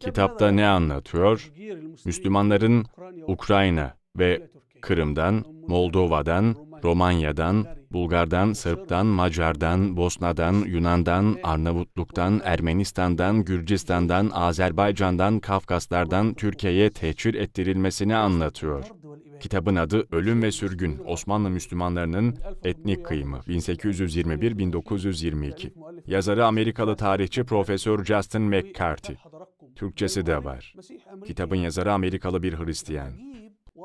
Kitapta ne anlatıyor? Müslümanların Ukrayna ve Kırım'dan, Moldova'dan, Romanya'dan, Bulgar'dan, Sırp'tan, Macar'dan, Bosna'dan, Yunan'dan, Arnavutluk'tan, Ermenistan'dan, Gürcistan'dan, Azerbaycan'dan, Kafkaslardan Türkiye'ye tehcir ettirilmesini anlatıyor. Kitabın adı Ölüm ve Sürgün, Osmanlı Müslümanlarının Etnik Kıyımı, 1821-1922. Yazarı Amerikalı tarihçi Profesör Justin McCarthy. Türkçesi de var. Kitabın yazarı Amerikalı bir Hristiyan.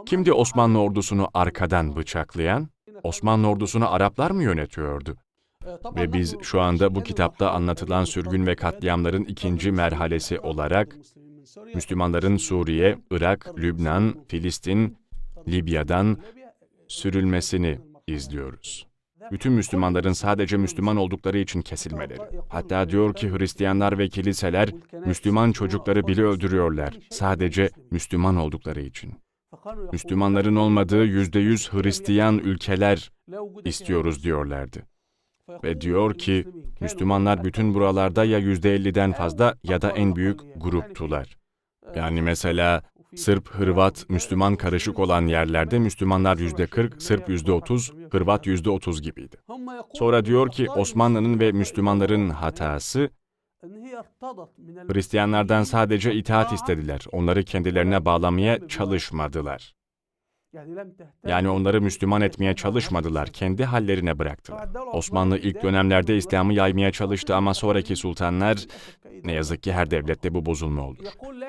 Kimdi Osmanlı ordusunu arkadan bıçaklayan? Osmanlı ordusunu Araplar mı yönetiyordu? Ve biz şu anda bu kitapta anlatılan sürgün ve katliamların ikinci merhalesi olarak Müslümanların Suriye, Irak, Lübnan, Filistin, Libya'dan sürülmesini izliyoruz. Bütün Müslümanların sadece Müslüman oldukları için kesilmeleri. Hatta diyor ki Hristiyanlar ve kiliseler Müslüman çocukları bile öldürüyorlar. Sadece Müslüman oldukları için. Müslümanların olmadığı yüzde yüz Hristiyan ülkeler istiyoruz diyorlardı. Ve diyor ki Müslümanlar bütün buralarda ya yüzde elliden fazla ya da en büyük gruptular. Yani mesela Sırp, Hırvat, Müslüman karışık olan yerlerde Müslümanlar yüzde 40, Sırp yüzde 30, Hırvat yüzde 30 gibiydi. Sonra diyor ki Osmanlı'nın ve Müslümanların hatası Hristiyanlardan sadece itaat istediler. Onları kendilerine bağlamaya çalışmadılar. Yani onları Müslüman etmeye çalışmadılar, kendi hallerine bıraktılar. Osmanlı ilk dönemlerde İslam'ı yaymaya çalıştı ama sonraki sultanlar, ne yazık ki her devlette bu bozulma olur.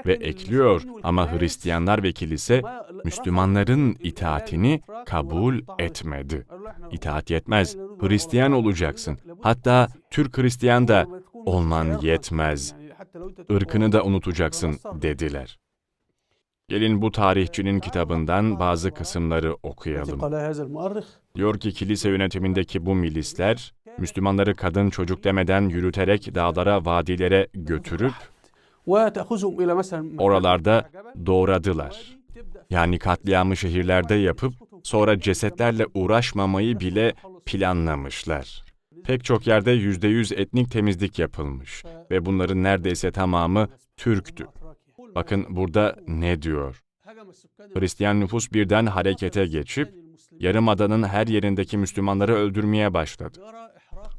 Ve ekliyor ama Hristiyanlar ve kilise Müslümanların itaatini kabul etmedi. İtaat yetmez, Hristiyan olacaksın. Hatta Türk Hristiyan da olman yetmez. Irkını da unutacaksın dediler. Gelin bu tarihçinin kitabından bazı kısımları okuyalım. Diyor ki kilise yönetimindeki bu milisler, Müslümanları kadın çocuk demeden yürüterek dağlara, vadilere götürüp oralarda doğradılar. Yani katliamı şehirlerde yapıp sonra cesetlerle uğraşmamayı bile planlamışlar. Pek çok yerde yüzde yüz etnik temizlik yapılmış ve bunların neredeyse tamamı Türktü. Bakın burada ne diyor? Hristiyan nüfus birden harekete geçip Yarımada'nın her yerindeki Müslümanları öldürmeye başladı.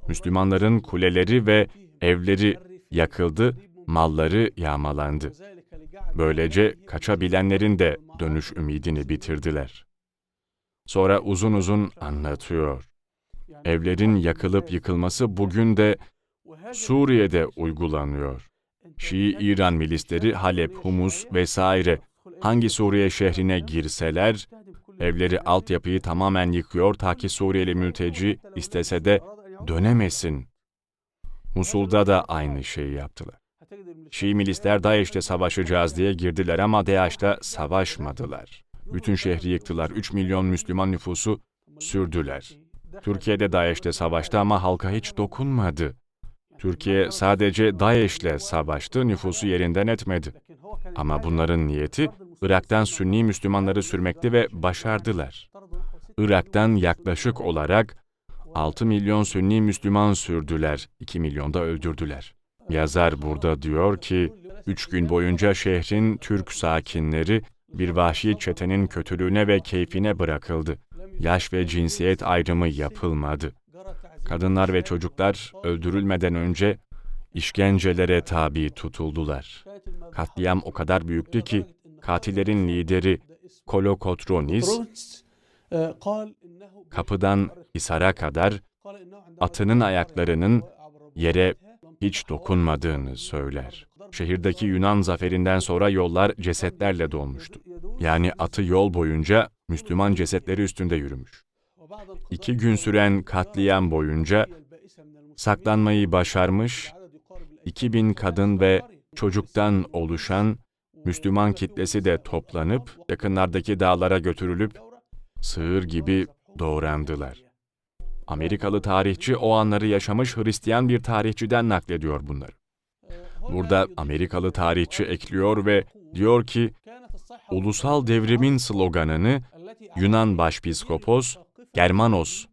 Müslümanların kuleleri ve evleri yakıldı, malları yağmalandı. Böylece kaçabilenlerin de dönüş ümidini bitirdiler. Sonra uzun uzun anlatıyor. Evlerin yakılıp yıkılması bugün de Suriye'de uygulanıyor. Şii İran milisleri Halep, Humus vesaire hangi Suriye şehrine girseler, evleri altyapıyı tamamen yıkıyor ta ki Suriyeli mülteci istese de dönemesin. Musul'da da aynı şeyi yaptılar. Şii milisler DAEŞ'te savaşacağız diye girdiler ama DAEŞ'te savaşmadılar. Bütün şehri yıktılar. 3 milyon Müslüman nüfusu sürdüler. Türkiye'de DAEŞ'te savaştı ama halka hiç dokunmadı. Türkiye sadece DAEŞ'le savaştı, nüfusu yerinden etmedi. Ama bunların niyeti Irak'tan Sünni Müslümanları sürmekti ve başardılar. Irak'tan yaklaşık olarak 6 milyon Sünni Müslüman sürdüler, 2 milyon da öldürdüler. Yazar burada diyor ki, üç gün boyunca şehrin Türk sakinleri bir vahşi çetenin kötülüğüne ve keyfine bırakıldı. Yaş ve cinsiyet ayrımı yapılmadı. Kadınlar ve çocuklar öldürülmeden önce işkencelere tabi tutuldular. Katliam o kadar büyüktü ki katillerin lideri Kolokotronis kapıdan Hisar'a kadar atının ayaklarının yere hiç dokunmadığını söyler. Şehirdeki Yunan zaferinden sonra yollar cesetlerle dolmuştu. Yani atı yol boyunca Müslüman cesetleri üstünde yürümüş. İki gün süren katliam boyunca saklanmayı başarmış, 2000 kadın ve çocuktan oluşan Müslüman kitlesi de toplanıp yakınlardaki dağlara götürülüp sığır gibi doğrandılar. Amerikalı tarihçi o anları yaşamış Hristiyan bir tarihçiden naklediyor bunları. Burada Amerikalı tarihçi ekliyor ve diyor ki, ulusal devrimin sloganını Yunan Başpiskopos Germanos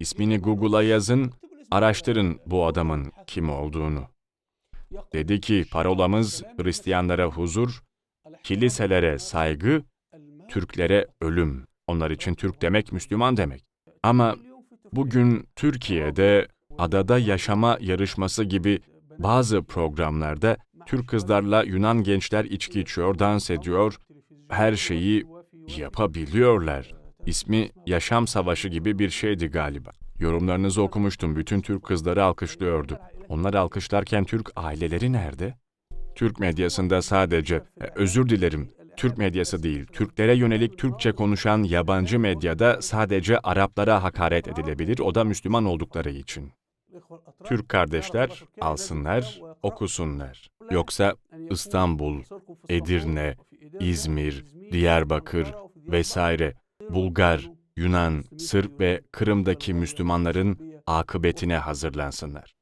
ismini Google'a yazın, araştırın bu adamın kim olduğunu. Dedi ki parolamız Hristiyanlara huzur, kiliselere saygı, Türklere ölüm. Onlar için Türk demek Müslüman demek. Ama bugün Türkiye'de adada yaşama yarışması gibi bazı programlarda Türk kızlarla Yunan gençler içki içiyor, dans ediyor, her şeyi yapabiliyorlar. İsmi Yaşam Savaşı gibi bir şeydi galiba. Yorumlarınızı okumuştum. Bütün Türk kızları alkışlıyordu. Onlar alkışlarken Türk aileleri nerede? Türk medyasında sadece, e, özür dilerim, Türk medyası değil, Türklere yönelik Türkçe konuşan yabancı medyada sadece Araplara hakaret edilebilir, o da Müslüman oldukları için. Türk kardeşler alsınlar, okusunlar. Yoksa İstanbul, Edirne, İzmir, Diyarbakır vesaire Bulgar, Yunan, Sırp ve Kırım'daki Müslümanların akıbetine hazırlansınlar.